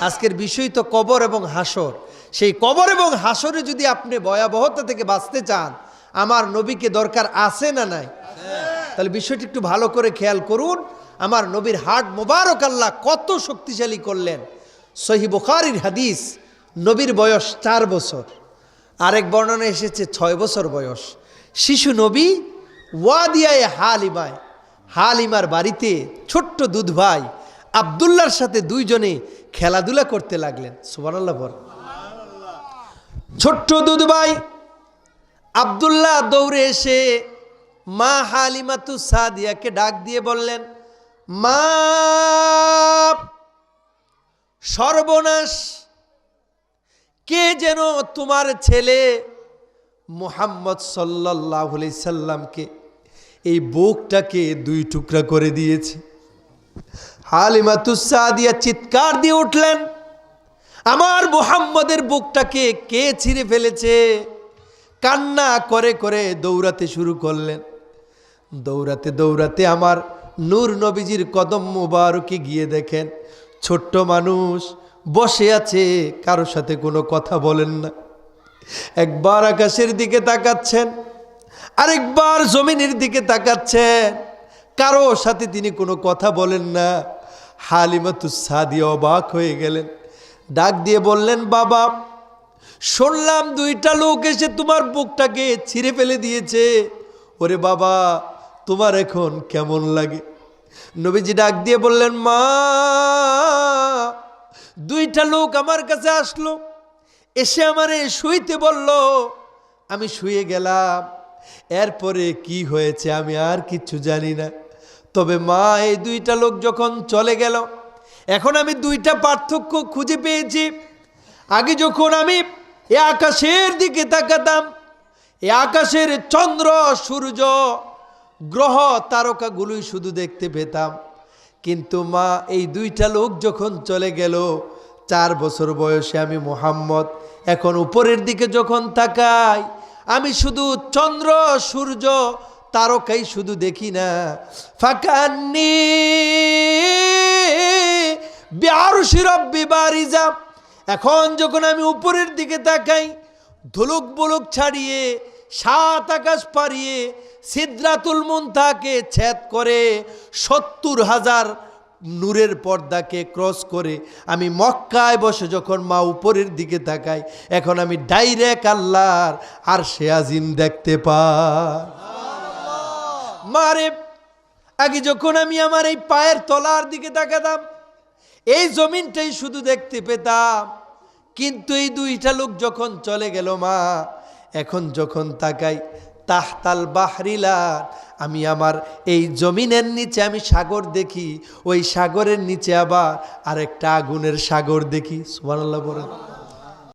আজকের বিষয় তো কবর এবং হাসর। সেই কবর এবং হাসরে যদি আপনি ভয়াবহতা থেকে বাঁচতে চান, আমার নবীকে দরকার আছে না নাই? তাহলে বিষয়টি একটু ভালো করে খেয়াল করুন। আমার নবীর হাট মোবারক আল্লাহ কত শক্তিশালী করলেন। সহি বুখারির হাদিস, নবীর বয়স চার বছর। আরেক বর্ণনা এসেছে, ছয় বছর বয়স। শিশু নবী ওয়াদিয়ায় হালিমায়। হালিমার বাড়িতে ছোট্ট দুধ ভাই আবদুল্লার সাথে দুইজনে খেলাধুলা করতে লাগলেন। সুবহানাল্লাহ বল ছোট্ট দুধ ভাই, আবদুল্লাহ দৌড়ে এসে মা হালিমাতু সাদিয়াকে ডাক দিয়ে বললেন, মা, সর্বনাশ, কে যেন তোমার ছেলে মোহাম্মদ সাল্লাহ সাল্লামকে এই বুকটাকে দুই টুকরা করে দিয়েছে? হালিমাতুসাদিয়া চিৎকার দিয়ে উঠলেন, আমার মোহাম্মদের বুকটাকে কে ছিঁড়ে ফেলেছে? কান্না করে করে দৌড়াতে শুরু করলেন। দৌড়াতে দৌড়াতে আমার নূর নবীজির কদম মুবারকে গিয়ে দেখেন, ছোট্ট মানুষ বসে আছে কারোর সাথে কোনো কথা বলেন না। একবার আকাশের দিকে তাকাচ্ছেন, আরেকবার জমিনের দিকে তাকাচ্ছেন। কারও সাথে তিনি কোনো কথা বলেন না। হালিমাতু সাদিয়া অবাক হয়ে গেলেন। ডাক দিয়ে বললেন, বাবা, শুনলাম দুইটা লোক এসে তোমার বুকটাকে ছিঁড়ে ফেলে দিয়েছে। ওরে বাবা, তোমার এখন কেমন লাগে? নবীজি ডাক দিয়ে বললেন, মা, দুইটা লোক আমার কাছে আসলো। এসে আমারে শুইতে বলল, আমি শুয়ে গেলাম। এরপরে কি হয়েছে আমি আর কিচ্ছু জানি না। তবে মা, এই দুইটা লোক যখন চলে গেল, এখন আমি দুইটা পার্থক্য খুঁজে পেয়েছি। আগে যখন আমি এ আকাশের দিকে তাকাতাম, এ আকাশের চন্দ্র, সূর্য, গ্রহ, তারকাগুলোই শুধু দেখতে পেতাম। কিন্তু মা, এই দুইটা লোক যখন চলে গেল, চার বছর বয়সে আমি মোহাম্মদ, এখন উপরের দিকে যখন তাকাই, আমি শুধু চন্দ্র, সূর্য তারকাই শুধু দেখি না। ফাঁকান্নি বিআরশি রব্বি বারিজা। এখন যখন আমি উপরের দিকে তাকাই, ধুলুক বুলুক ছাড়িয়ে, সাত আকাশ পাড়িয়ে, সিদ্রাতুল মুনতাকে ছেদ করে, সত্তর হাজার নূরের পর্দাকে ক্রস করে আমি মক্কায় বসে যখন মা উপরের দিকে তাকাই এখন আমি ডাইরেক্ট আল্লাহর আর সে আজিম দেখতে পাই। মারে। আগে যখন আমি আমার এই পায়ের তলার দিকে তাকাতাম, এই জমিনটাই শুধু দেখতে পেতাম। কিন্তু এই দুইটা লোক যখন চলে গেল মা, এখন যখন তাকাই, তাহতাল বাহরিলা, আমি আমার এই জমিনের নিচে আমি সাগর দেখি, ওই সাগরের নিচে আবার আরেকটা আগুনের সাগর দেখি। সুবহানাল্লাহ বলেন।